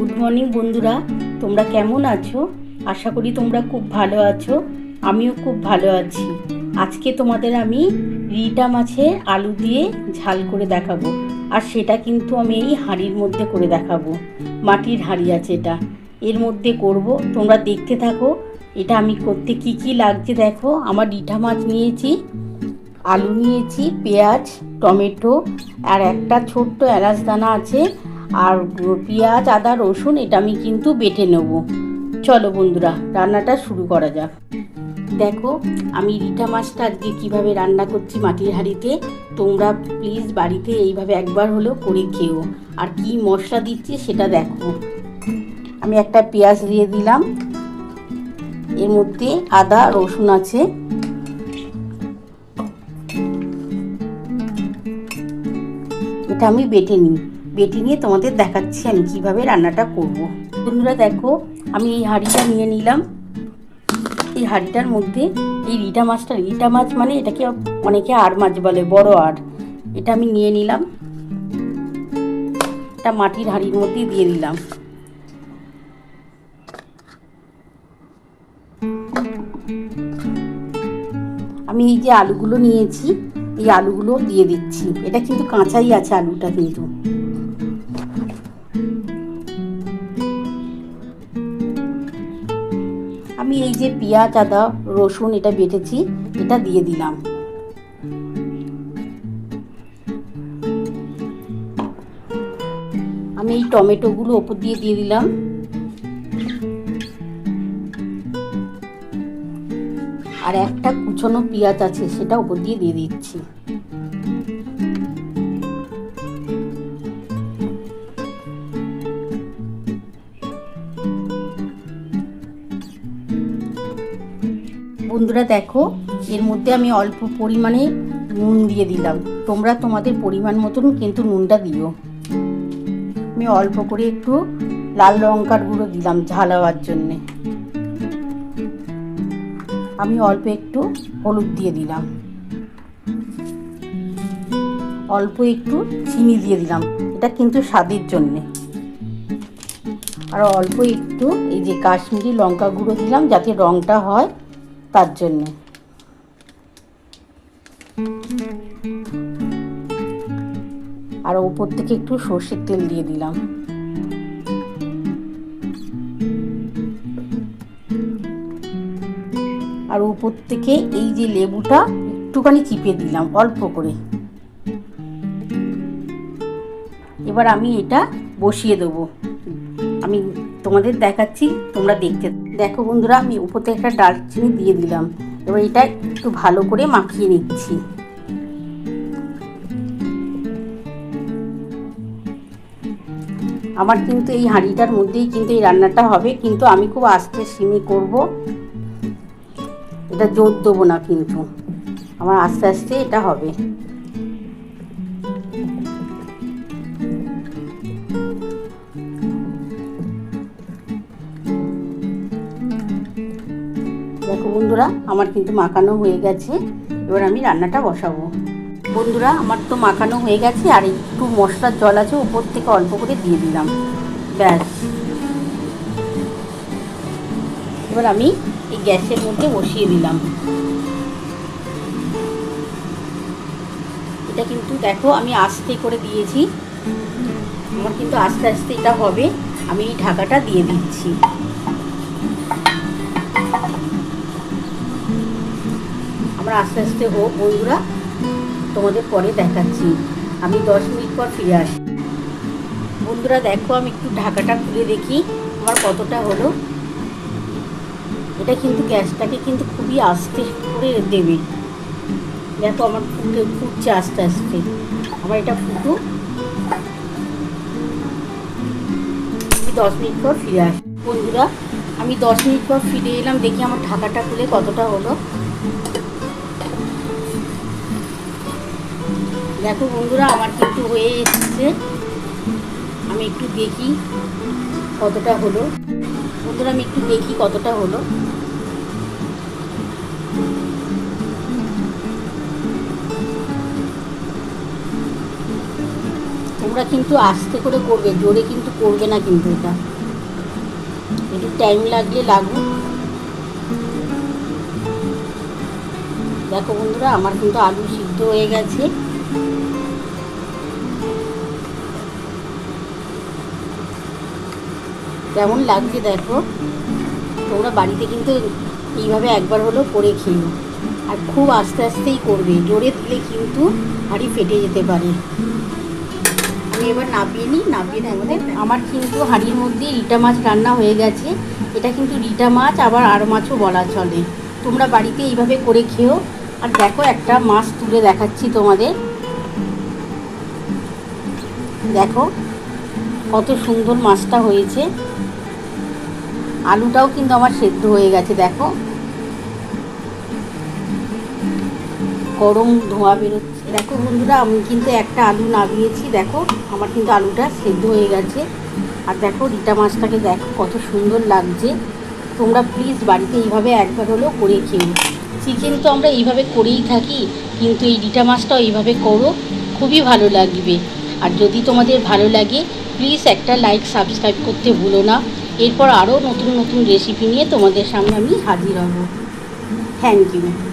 Good morning বন্ধুরা। তোমরা কেমন আছো? আশা করি তোমরা খুব ভালো আছো। আমিও খুব ভালো আছি। আজকে তোমাদের আমি রিটা মাছে আলু দিয়ে ঝাল করে দেখাবো। আর সেটা কিন্তু আমি এই হাঁড়ির মধ্যে করে দেখাবো। মাটির হাঁড়ি আছে এটা। এর মধ্যে করব। তোমরা দেখতে থাকো, এটা আমি করতে কি কি লাগছে দেখো। আমার রিঠা মাছ নিয়েছি, আলু নিয়েছি, পেঁয়াজ, টমেটো, আর একটা ছোট্ট এলাচ দানা আছে। আর পেঁয়াজ, আদা, রসুন এটা আমি কিন্তু বেটে নেব। চলো বন্ধুরা, রান্নাটা শুরু করা যাক। দেখো, আমি রিঠা মাছটা আজকে কীভাবে রান্না করছি মাটির হাঁড়িতে, তোমরা প্লিজ বাড়িতে এইভাবে একবার হলেও করে খেও। আর কি মশলা দিচ্ছি সেটা দেখো। আমি একটা পেঁয়াজ দিয়ে দিলাম। এর মধ্যে আদা, রসুন আছে। এটা আমি বেটে নিই। বেটে নিয়ে তোমাদের দেখাচ্ছি আমি কীভাবে রান্নাটা করব। বন্ধুরা দেখো, আমি এই হাঁড়িটা নিয়ে নিলাম। এই হাঁড়িটার মধ্যে এই রিটা মাছটা, রিটা মাছ মানে এটাকে অনেকে আর মাছ বলে, বড় আর। এটা আমি নিয়ে নিলাম। এটা মাটির হাঁড়ির মধ্যে দিয়ে দিলাম। আমি এই যে আলুগুলো নিয়েছি, এই আলুগুলো দিয়ে দিচ্ছি। এটা কিন্তু কাঁচাই আছে আলুটা কিন্তু। আমি এই যে পেঁয়াজ, আদা, রসুন এটা বেটেছি, এটা দিয়ে দিলাম। আমি এই টমেটোগুলো ওপর দিয়ে দিয়ে দিলাম। আর একটা কুচনো পেঁয়াজ আছে, সেটা ওপর দিয়ে দিয়ে দিচ্ছি। বন্ধুরা দেখো, এর মধ্যে আমি অল্প পরিমাণে নুন দিয়ে দিলাম। তোমরা তোমাদের পরিমাণ মতন কিন্তু নুনটা দিও। আমি অল্প করে একটু লাল লঙ্কার গুঁড়ো দিলাম ঝাল হওয়ার জন্যে। আমি অল্প একটু হলুদ দিয়ে দিলাম। অল্প একটু চিনি দিয়ে দিলাম। এটা কিন্তু স্বাদের জন্যে। আর অল্প একটু এই যে কাশ্মীরি লঙ্কা গুঁড়ো দিলাম যাতে রঙটা হয় তার জন্যে। আর ওপর থেকে একটু সর্ষের তেল দিয়ে দিলাম। আর উপর থেকে এই যে লেবুটা একটুখানি চিপে দিলাম, অল্প করে। এবার আমি এটা বসিয়ে দেবো। আমি তোমাদের দেখাচ্ছি, তোমরা দেখতে দেখো বন্ধুরা, আমি উপর থেকে একটা ডালচিনি দিয়ে দিলাম। এবার এটা একটু ভালো করে মাখিয়ে নিচ্ছি। আমার কিন্তু এই হাঁড়িটার মধ্যেই কিন্তু এই রান্নাটা হবে, কিন্তু আমি খুব আস্তে সিমি করব। এটা জোর দেবো না কিন্তু। আমার আস্তে আস্তে এটা হবে। দেখো বন্ধুরা, আমার কিন্তু মাখানো হয়ে গেছে। এবার আমি রান্নাটা বসাবো। বন্ধুরা, আমার তো মাখানো হয়ে গেছে, আর একটু মশলার জল আছে, উপর থেকে অল্প করে দিয়ে দিলাম। ব্যাস। এবার আমি এই গ্যাসের মধ্যে বসিয়ে দিলাম। এটা কিন্তু দেখো, আমি আস্তে করে দিয়েছি। আমার কিন্তু আস্তে আস্তে এটা হবে। আমি এই ঢাকাটা দিয়ে দিচ্ছি। আমরা আস্তে আস্তে হোক বন্ধুরা, তোমাদের পরে দেখাচ্ছি। আমি দশ মিনিট পর ফিরে আসি। বন্ধুরা, দেখো, আমি একটু ঢাকাটা খুলে দেখি, আমার কতটা হলো। এটা কিন্তু গ্যাসটাকে কিন্তু খুবই আস্তে করে দেবে। দেখো, আমার ফুটে ফুটছে আস্তে আস্তে। আমার এটা আমি দশ মিনিট পর ফিরে আসি। বন্ধুরা, আমি দশ মিনিট পর ফিরে এলাম, দেখি আমার ঢাকাটা খুলে কতটা হলো। দেখো বন্ধুরা, আমার কিন্তু হয়ে এসছে। আমি একটু দেখি কতটা হলো। বন্ধুরা, আমি একটু দেখি কতটা হলো। তোমরা কিন্তু আস্তে করে করবে, জোরে কিন্তু করবে না কিন্তু এটা। একটু টাইম লাগলে লাগুক দেখো বন্ধুরা, আমার কিন্তু আলু সিদ্ধ হয়ে গেছে। কেমন লাগছে দেখো। তোমরা বাড়িতে কিন্তু এইভাবে একবার হলেও করে খেও আর খুব আস্তে আস্তেই করবে। জোরে দিলে কিন্তু হাঁড়ি ফেটে যেতে পারে। আমি এবার নাবিয়ে নিই। নাবিয়ে নেই আমাদের আমার কিন্তু হাঁড়ির মধ্যে রিটা মাছ রান্না হয়ে গেছে। এটা কিন্তু রিটা মাছ, আবার আর মাছও বলা চলে। তোমরা বাড়িতে এইভাবে করে খেও আর দেখো, একটা মাছ তুলে দেখাচ্ছি তোমাদের। দেখো কত সুন্দর মাছটা হয়েছে। আলুটাও কিন্তু আমার সেদ্ধ হয়ে গেছে, দেখো। গরম ধোঁয়া বেরোচ্ছে। দেখো বন্ধুরা, আমি কিন্তু একটা আলু নাবিয়েছি দেখো, আমার কিন্তু আলুটা সেদ্ধ হয়ে গেছে। আর দেখো, রিটা মাছটাকে দেখো, কত সুন্দর লাগছে। তোমরা প্লিজ বাড়িতে এইভাবে একবার হলেও করে খেও। চিকেন তো আমরা এইভাবে করেই থাকি, কিন্তু এই রিটা মাছটাও এইভাবে করো, খুবই ভালো লাগবে। আর যদি তোমাদের ভালো লাগে প্লিজ একটা লাইক সাবস্ক্রাইব করতে ভুলো না। এরপর আরও নতুন নতুন রেসিপি নিয়ে তোমাদের সামনে আমি হাজির হব। Thank you